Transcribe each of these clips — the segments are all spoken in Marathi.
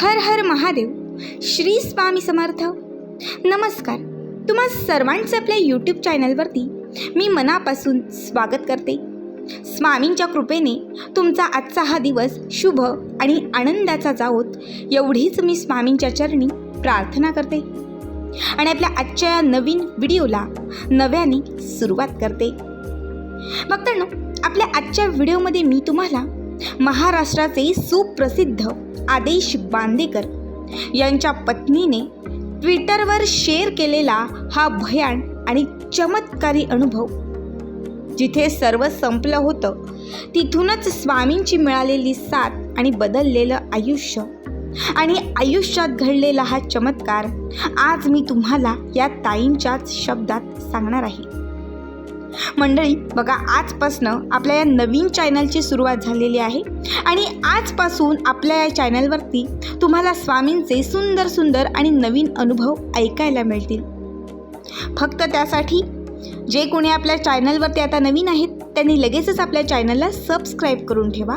हर हर महादेव. श्री स्वामी समर्थ. नमस्कार. तुम्हा सर्वांचं आपल्या यूट्यूब चॅनलवरती मी मनापासून स्वागत करते. स्वामींच्या कृपेने तुमचा आजचा हा दिवस शुभ आणि आनंदाचा जावोत एवढीच मी स्वामींच्या चरणी प्रार्थना करते. आणि आपल्या आजच्या या नवीन व्हिडिओला नव्याने सुरुवात करते. बघताना आपल्या आजच्या व्हिडिओमध्ये मी तुम्हाला महाराष्ट्राचे सुप्रसिद्ध आदेश बांदेकर यांच्या पत्नीने ट्विटरवर शेअर केलेला हा भयान आणि चमत्कारी अनुभव. जिथे सर्व संपलं होतं तिथूनच स्वामींची मिळालेली साथ आणि बदललेलं आयुष्य. आणि आयुष्यात घडलेला हा चमत्कार आज मी तुम्हाला या ताईंच्याच शब्दात सांगणार आहे. मंडळी बघा आजपासनं आपल्या या नवीन चॅनलची सुरुवात झालेली आहे. आणि आजपासून आपल्या या चॅनलवरती तुम्हाला स्वामींचे सुंदर सुंदर आणि नवीन अनुभव ऐकायला मिळतील. फक्त त्यासाठी जे कोणी आपल्या चॅनलवरती आता नवीन आहेत त्यांनी लगेचच आपल्या चॅनलला सबस्क्राईब करून ठेवा.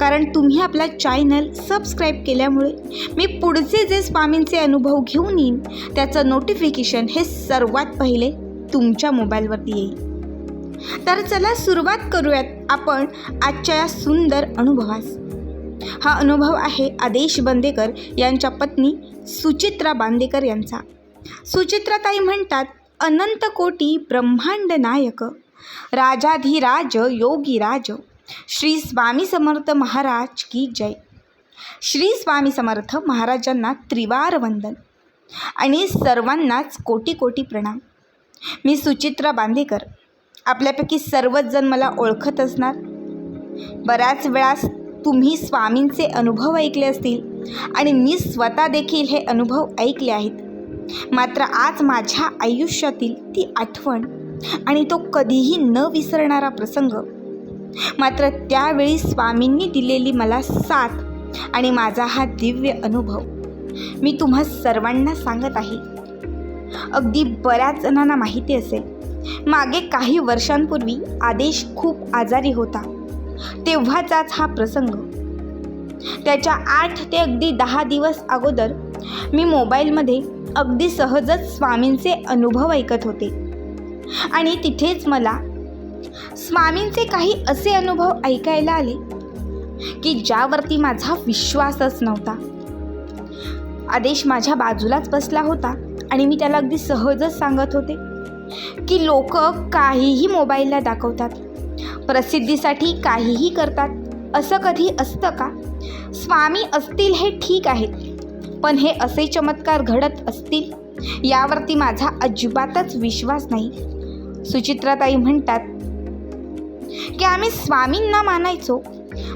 कारण तुम्ही आपला चॅनल सबस्क्राईब केल्यामुळे मी पुढचे जे स्वामींचे अनुभव घेऊन येईन त्याचं नोटिफिकेशन हे सर्वात पहिले तुमच्या मोबाईलवरती येईल. तर चला सुरुवात करूयात आपण आजच्या या सुंदर अनुभवास. हा अनुभव आहे आदेश बांदेकर यांच्या पत्नी सुचित्रा बांदेकर यांचा. सुचित्राताई म्हणतात अनंत कोटी ब्रह्मांड नायक राजाधिराज योगीराज श्री स्वामी समर्थ महाराज की जय. श्री स्वामी समर्थ महाराजांना त्रिवार वंदन आणि सर्वांनाच कोटी कोटी प्रणाम. मी सुचित्रा बांदेकर आपल्यापैकी सर्वच जण मला ओळखत असणार. बऱ्याच वेळास तुम्ही स्वामींचे अनुभव ऐकले असतील आणि मी स्वतः देखील हे अनुभव ऐकले आहेत. मात्र आज माझ्या आयुष्यातील ती आठवण आणि तो कधीही न विसरणारा प्रसंग. मात्र त्यावेळी स्वामींनी दिलेली मला साथ आणि माझा हा दिव्य अनुभव मी तुम्हा सर्वांना सांगत आहे. अगदी बऱ्याच जणांना माहिती असेल मागे काही वर्षांपूर्वी आदेश खूप आजारी होता. तेव्हाचाच हा प्रसंग. त्याच्या आठ ते अगदी दहा दिवस अगोदर मी मोबाईलमध्ये अगदी सहजच स्वामींचे अनुभव ऐकत होते. आणि तिथेच मला स्वामींचे काही असे अनुभव ऐकायला आले की ज्यावरती माझा विश्वासच नव्हता. आदेश माझ्या बाजूलाच बसला होता आणि मी त्याला अगदी सहजच सांगत होते. की लोक काहीही मोबाईलला दाखवतात. प्रसिद्धीसाठी काहीही करतात. असं कधी असतं का? स्वामी असतील हे ठीक आहेत. पण हे असे चमत्कार घडत असतील यावरती माझा अजिबातच विश्वास नाही. सुचित्राताई म्हणतात की आम्ही स्वामींना मानायचो.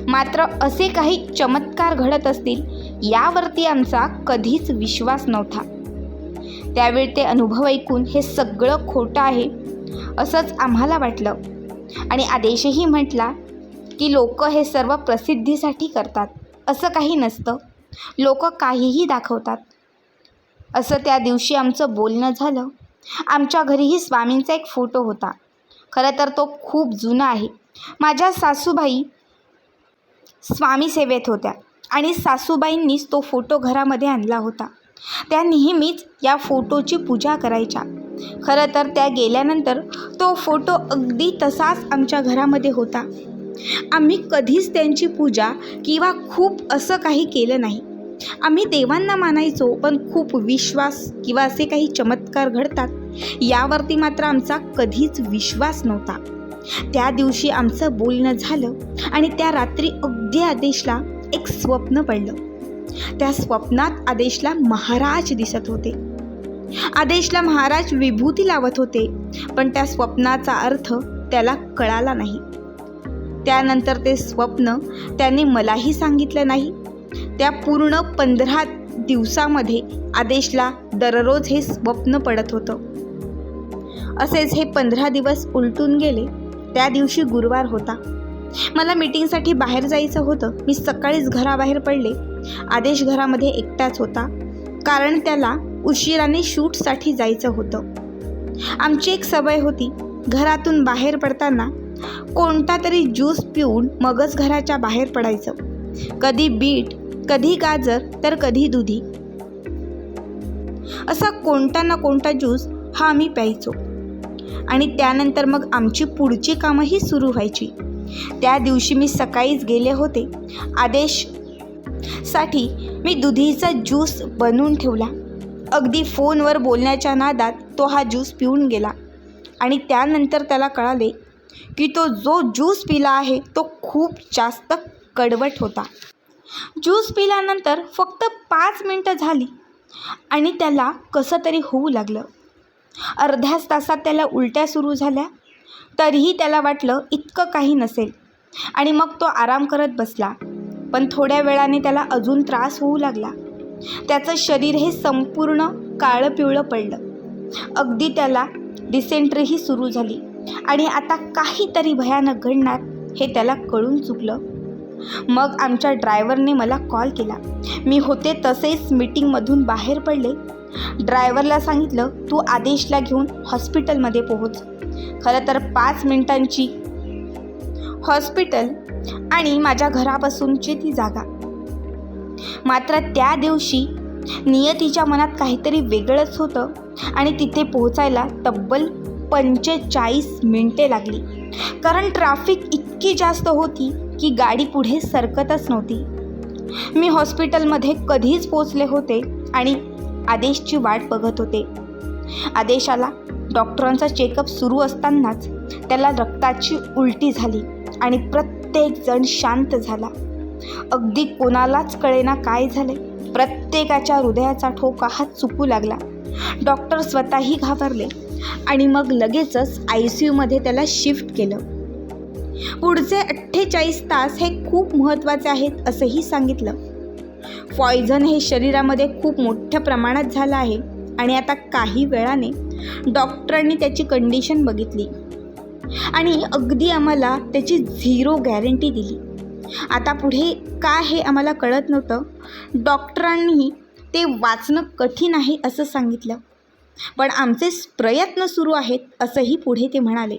मात्र असे काही चमत्कार घडत असतील यावरती आमचा कधीच विश्वास नव्हता. त्यावेळी ते अनुभव ऐकून हे सगळं खोटं आहे असंच आम्हाला वाटलं. आणि आदेशही म्हटला की लोक हे सर्व प्रसिद्धीसाठी करतात. असं काही नसतं. लोक काहीही दाखवतात. असं त्या दिवशी आमचं बोलणं झालं. आमच्या घरीही स्वामींचा एक फोटो होता. खरं तर तो खूप जुना आहे. माझ्या सासूबाई स्वामी सेवेत होत्या आणि सासूबाईंनीच तो फोटो घरामध्ये आणला होता. त्या नेहमीच या फोटोची पूजा करायच्या. खरं तर त्या गेल्यानंतर तो फोटो अगदी तसाच आमच्या घरामध्ये होता. आम्ही कधीच त्यांची पूजा किंवा खूप असं काही केलं नाही. आम्ही देवांना मानायचो पण खूप विश्वास किंवा असे काही चमत्कार घडतात यावरती मात्र आमचा कधीच विश्वास नव्हता. त्या दिवशी आमचं बोलणं झालं आणि त्या रात्री अगदी आदेशला एक स्वप्न पडलं. त्या स्वप्नात आदेशला महाराज दिसत होते. आदेशला महाराज विभूती लावत होते पण त्या स्वप्नाचा अर्थ त्याला कळाला नाही. त्यानंतर ते स्वप्न त्याने मलाही सांगितलं नाही. त्या पूर्ण पंधरा दिवसामध्ये आदेशला दररोज हे स्वप्न पडत होतं. असेच हे पंधरा दिवस उलटून गेले. त्या दिवशी गुरुवार होता. मला मीटिंगसाठी बाहेर जायचं होतं. मी सकाळीच घराबाहेर पडले. आदेश घरामध्ये एकटाच होता. कारण त्याला उशिराने शूटसाठी जायचं होतं. आमची एक सवय होती. घरातून बाहेर पडताना कोणता तरी ज्यूस पिऊन मगच घराच्या बाहेर पडायचं. कधी बीट कधी गाजर तर कधी दुधी. असा कोणता ना कोणता ज्यूस हा आम्ही प्यायचो. आणि त्यानंतर मग आमची पुढची कामंही सुरू व्हायची. त्या दिवशी मी सकाळीच गेले होते. आदेश साठी मी दुधीचा ज्यूस बनवून ठेवला. अगदी फोनवर बोलण्याच्या नादात तो हा ज्यूस पिऊन गेला. आणि त्यानंतर त्याला कळाले की तो जो ज्यूस पिला आहे तो खूप जास्त कडवट होता. ज्यूस पिल्यानंतर फक्त पाच मिनटं झाली आणि त्याला कसं तरी होऊ लागलं. अर्ध्याच तासात त्याला उलट्या सुरू झाल्या. तरीही त्याला वाटलं इतकं काही नसेल. आणि मग तो आराम करत बसला. पण थोड्या वेळाने त्याला अजून त्रास होऊ लागला. त्याचं शरीर हे संपूर्ण काळं पिवळं पडलं. अगदी त्याला डिसेंट्रीही सुरू झाली आणि आता काहीतरी भयानक घडणार हे त्याला कळून चुकलं. मग आमच्या ड्रायव्हरने मला कॉल केला. मी होते तसेच मीटिंगमधून बाहेर पडले. ड्रायव्हरला सांगितलं तू आदेशला घेऊन हॉस्पिटलमध्ये पोहोच. खरं तर पाच मिनिटांची हॉस्पिटल आणि माझ्या घरापासूनची ती जागा. मात्र त्या दिवशी नियतीच्या मनात काहीतरी वेगळंच होतं आणि तिथे पोहोचायला तब्बल पंचेचाळीस मिनटे लागली. कारण ट्रॅफिक इतकी जास्त होती की गाडी पुढे सरकतच नव्हती. मी हॉस्पिटलमध्ये कधीच पोचले होते आणि आदेशची वाट बघत होते. आदेशाला डॉक्टरांचा चेकअप सुरू असतानाच त्याला रक्ताची उलटी झाली. आणि प्रत्येकजण शांत झाला. अगदी कोणालाच कळेना काय झाले प्रत्येकाच्या हृदयाचा ठोका हा चुकू लागला. डॉक्टर स्वतःही घाबरले आणि मग लगेचच आय सी यूमध्ये त्याला शिफ्ट केलं. पुढचे अठ्ठेचाळीस तास हे खूप महत्त्वाचे आहेत असंही सांगितलं. पॉयझन हे शरीरामध्ये खूप मोठ्या प्रमाणात झालं आहे आणि आता काही वेळाने डॉक्टरांनी त्याची कंडिशन बघितली. आणि अगदी आम्हाला त्याची झिरो गॅरंटी दिली. आता पुढे काय हे आम्हाला कळत नव्हतं. डॉक्टरांनी ते वाचणं कठीण आहे असं सांगितलं. पण आमचे प्रयत्न सुरू आहेत असंही पुढे ते म्हणाले.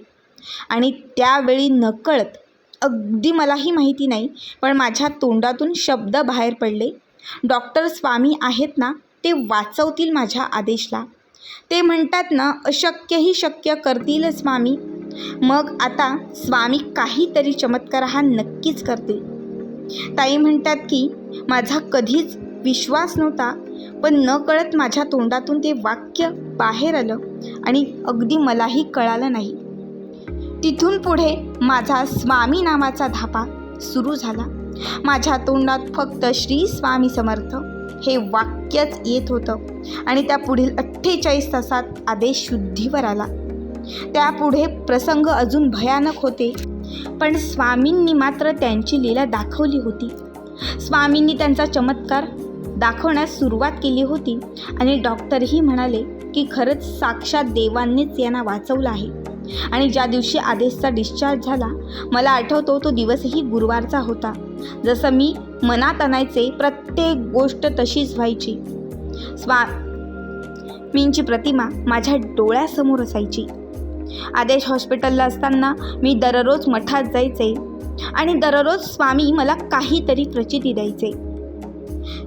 आणि त्यावेळी नकळत अगदी मलाही माहिती नाही पण माझ्या तोंडातून शब्द बाहेर पडले. डॉक्टर स्वामी आहेत ना ते वाचवतील माझ्या आदेशला. ते म्हणतात ना अशक्यही शक्य करतीलच स्वामी. मग आता स्वामी काहीतरी चमत्कार हा नक्कीच करतील. ताई म्हणतात की माझा कधीच विश्वास नव्हता पण न कळत माझ्या तोंडातून ते वाक्य बाहेर आलं आणि अगदी मलाही कळालं नाही. तिथून पुढे माझा स्वामी नावाचा धापा सुरू झाला. माझ्या तोंडात फक्त श्री स्वामी समर्थ हे वाक्यच येत होतं आणि त्या पुढील अठ्ठेचाळीस तासात आदेश शुद्धीवर आला. त्यापुढे प्रसंग अजून भयानक होते. पण स्वामींनी मात्र त्यांची लीला दाखवली होती. स्वामींनी त्यांचा चमत्कार दाखवण्यास सुरुवात केली होती आणि डॉक्टरही म्हणाले की खरंच साक्षात देवांनीच यांना वाचवलं आहे. आणि ज्या दिवशी आदेशचा डिस्चार्ज झाला मला आठवतो तो दिवसही गुरुवारचा होता. जसं मी मनात आणायचे प्रत्येक गोष्ट तशीच व्हायची. स्वामींची प्रतिमा माझ्या डोळ्यासमोर असायची. आदेश हॉस्पिटलला असताना मी दररोज मठात जायचे आणि दररोज स्वामी मला काहीतरी प्रचिती द्यायचे.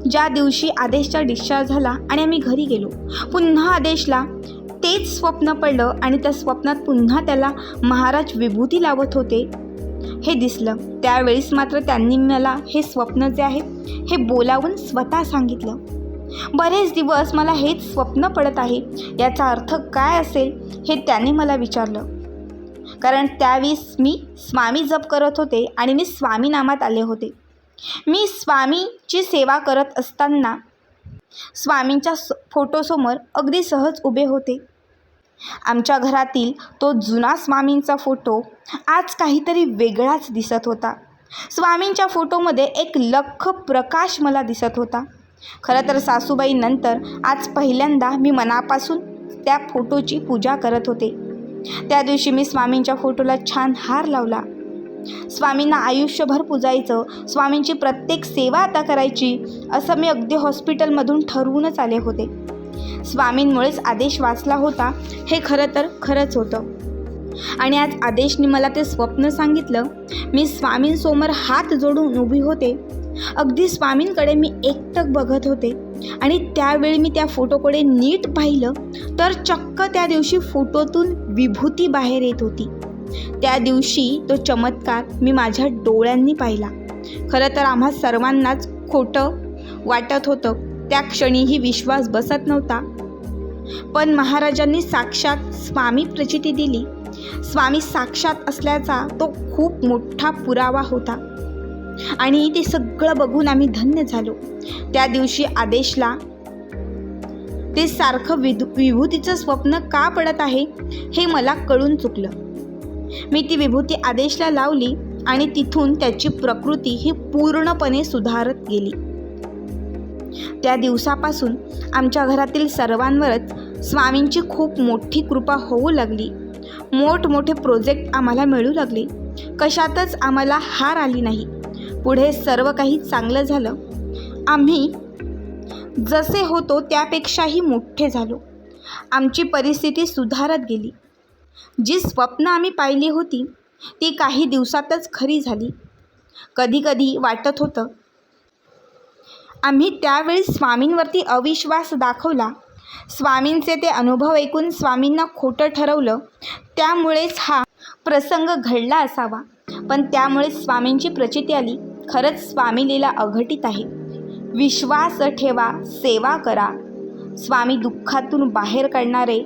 ज्या दिवशी आदेशचा डिस्चार्ज झाला आणि आम्ही घरी गेलो पुन्हा आदेशला तेच स्वप्न पडलं आणि त्या स्वप्नात पुन्हा त्याला महाराज विभूती लावत होते. हे दिसलं. त्यावेळेस मात्र त्यांनी मला हे स्वप्न जे आहे हे बोलावून स्वतः सांगितलं. बरेच दिवस मला हेच स्वप्न पडत आहे. याचा अर्थ काय असेल हे त्याने मला विचारलं. कारण त्यावेळेस मी स्वामी जप करत होते आणि मी स्वामी नामात आले होते. मी स्वामीची सेवा करत असताना स्वामींच्या स फोटोसमोर अगदी सहज उभे होते. आमच्या घरातील तो जुना स्वामींचा फोटो आज काहीतरी वेगळाच दिसत होता. स्वामींच्या फोटोमध्ये एक लख प्रकाश मला दिसत होता. खरं तर सासूबाई नंतर आज पहिल्यांदा मी मनापासून त्या फोटोची पूजा करत होते. त्या दिवशी मी स्वामींच्या फोटोला छान हार लावला. स्वामींना आयुष्यभर पूजायचं स्वामींची प्रत्येक सेवा आता करायची असं मी अगदी हॉस्पिटलमधून ठरवूनच आले होते. स्वामींमुळेच आदेश वाचला होता हे खरं तर खरंच होतं. आणि आज आदेशने मला ते स्वप्न सांगितलं मी स्वामींसमोर हात जोडून उभी होते. अगदी स्वामींकडे मी एकटक बघत होते. आणि त्यावेळी मी त्या फोटोकडे नीट पाहिलं तर चक्क त्या दिवशी फोटोतून विभूती बाहेर येत होती. त्या दिवशी तो चमत्कार मी माझ्या डोळ्यांनी पाहिला. खरं तर आम्हा सर्वांनाच खोटं वाटत होतं. त्या क्षणीही विश्वास बसत नव्हता. पण महाराजांनी साक्षात स्वामी प्रचिती दिली. स्वामी साक्षात असल्याचा तो खूप मोठा पुरावा होता. आणि ते सगळं बघून आम्ही धन्य झालो. त्या दिवशी आदेशला ते सारखं विधू विभूतीचं स्वप्न का पडत आहे हे मला कळून चुकलं. मी ती विभूती आदेशला लावली आणि तिथून त्याची प्रकृती ही पूर्णपणे सुधारत गेली. त्या दिवसापासून आमच्या घरातील सर्वांवरच स्वामींची खूप मोठी कृपा होऊ लागली. मोठमोठे प्रोजेक्ट आम्हाला मिळू लागले. कशातच आम्हाला हार आली नाही. पुढे सर्व काही चांगलं झालं. आम्ही जसे होतो त्यापेक्षाही मोठे झालो. आमची परिस्थिती सुधारत गेली. जी स्वप्न आम्ही पाहिली होती ती काही दिवसातच खरी झाली. कधीकधी वाटत होतं. आम्ही त्यावेळी स्वामींवरती अविश्वास दाखवला. स्वामींचे ते अनुभव ऐकून स्वामींना खोटं ठरवलं. त्यामुळेच हा प्रसंग घडला असावा. पण त्यामुळे स्वामींची प्रचिती आली. खरंच स्वामी लीला अघटित आहे. विश्वास ठेवा सेवा करा. स्वामी दुःखातून बाहेर काढणारे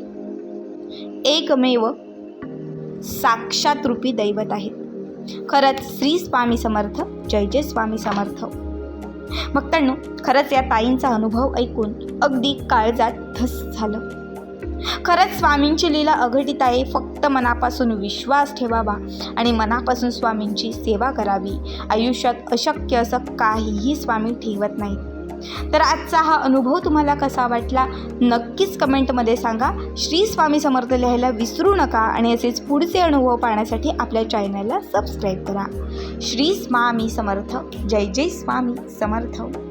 एकमेव साक्षात रूपी दैवत आहेत. खरंच श्री स्वामी समर्थ जय जय स्वामी समर्थ. भक्तांनो खरंच या ताईंचा अनुभव ऐकून अगदी काळजात धस झालं. खरंच स्वामींची लीला अघटित आहे. फक्त मनापासून विश्वास ठेवावा आणि मनापासून स्वामींची सेवा करावी. आयुष्यात अशक्य असं काहीही स्वामी ठेवत नाहीत. तर आजचा हा अनुभव तुम्हाला कसा वाटला? नक्कीच कमेंटमध्ये सांगा. श्री स्वामी समर्थ लिहायला विसरू नका आणि असेच पुढचे अनुभव पाहण्यासाठी आपल्या चॅनलला सबस्क्राईब करा. श्री स्वामी समर्थ. जय जय स्वामी समर्थ.